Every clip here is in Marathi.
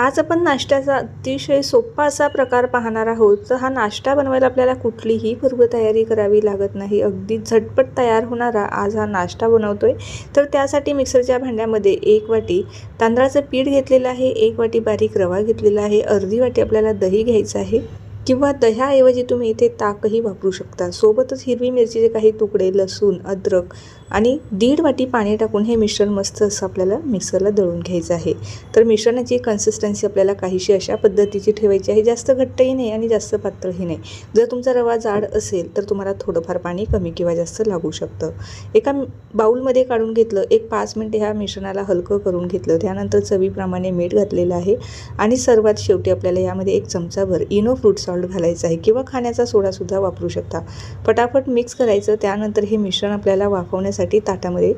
आज आपण नाश्त्याचा अतिशय सोपा असा प्रकार पाहणार आहोत. तर हा नाश्ता बनवायला आपल्याला कुठलीही पूर्वतयारी करावी लागत नाही. अगदी झटपट तयार होणारा आज हा नाश्ता बनवतोय. तर त्यासाठी मिक्सरच्या भांड्यामध्ये एक वाटी तांदळाचं पीठ घेतलेलं आहे एक वाटी बारीक रवा घेतलेला आहे अर्धी वाटी आपल्याला दही घ्यायचं आहे किंवा दह्याऐवजी तुम्ही इथे ताकही वापरू शकता. सोबतच हिरवी मिरचीचे काही तुकडे लसूण अद्रक आणि दीड वाटी पाणी टाकून हे मिश्रण मस्त असं आपल्याला मिक्सरला दळून घ्यायचं आहे. तर मिश्रणाची कन्सिस्टन्सी आपल्याला काहीशी अशा पद्धतीची ठेवायची आहे जास्त घट्टही नाही आणि जास्त पातळही नाही. जर तुमचा रवा जाड असेल तर तुम्हाला थोडंफार पाणी कमी किंवा जास्त लागू शकतं. एका बाऊलमध्ये काढून घेतलं एक पाच मिनटे ह्या मिश्रणाला हलकं करून घेतलं. त्यानंतर चवीप्रमाणे मीठ घातलेलं आहे आणि सर्वात शेवटी आपल्याला यामध्ये एक चमचाभर इनो फ्रूट सॉल्ट घालायचं आहे किंवा खाण्याचा सोडासुद्धा वापरू शकता. पटापट मिक्स करायचं त्यानंतर हे मिश्रण आपल्याला वाफवण्यासाठी ताटामध्ये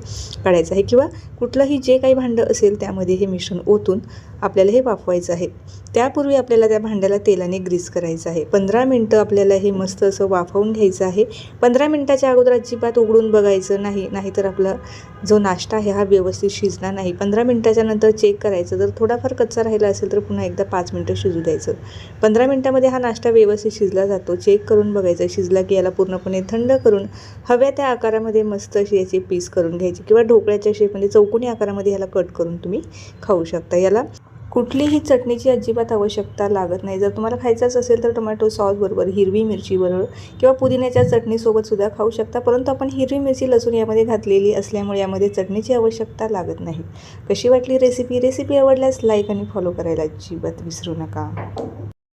काढायचं आहे किंवा कुठलंही जे काही भांडं असेल त्यामध्ये हे मिश्रण ओतून आपल्याला हे वाफवायचं आहे. त्यापूर्वी आपल्याला त्या भांड्याला तेलाने ग्रीस करायचं आहे. पंधरा मिनटं आपल्याला हे मस्त असं वाफवून घ्यायचं आहे. पंधरा मिनटाच्या अगोदर अजिबात उघडून बघायचं नाही नाहीतर आपला जो नाश्ता आहे हा व्यवस्थित शिजणार नाही. पंधरा मिनटाच्या नंतर चेक करायचं. जर थोडाफार कच्चा राहिला असेल तर पुन्हा एकदा पाच मिनटं शिजू द्यायचं. पंधरा मिनटामध्ये हा नाश्ता व्यवस्थित शिजला जातो. चेक करून बघायचं. शिजला की याला पूर्णपणे थंड करून हव्या त्या आकारामध्ये मस्त अशी याची पीस करून घ्यायची. किंवा ढोकळ्याच्या शेपमध्ये चौकोनी आकारामध्ये ह्याला कट करून तुम्ही खाऊ शकता. याला कुठलीही चटणीची अजिबात आवश्यकता लागत नाही. जर तुम्हाला खायचाच असेल तर टोमॅटो सॉसबरोबर हिरवी मिरची बरोबर किंवा पुदिन्याच्या चटणीसोबतसुद्धा खाऊ शकता. परंतु आपण हिरवी मिरची लसूण यामध्ये घातलेली असल्यामुळे यामध्ये चटणीची आवश्यकता लागत नाही. कशी वाटली रेसिपी रेसिपी आवडल्यास लाईक आणि फॉलो करायला अजिबात विसरू नका.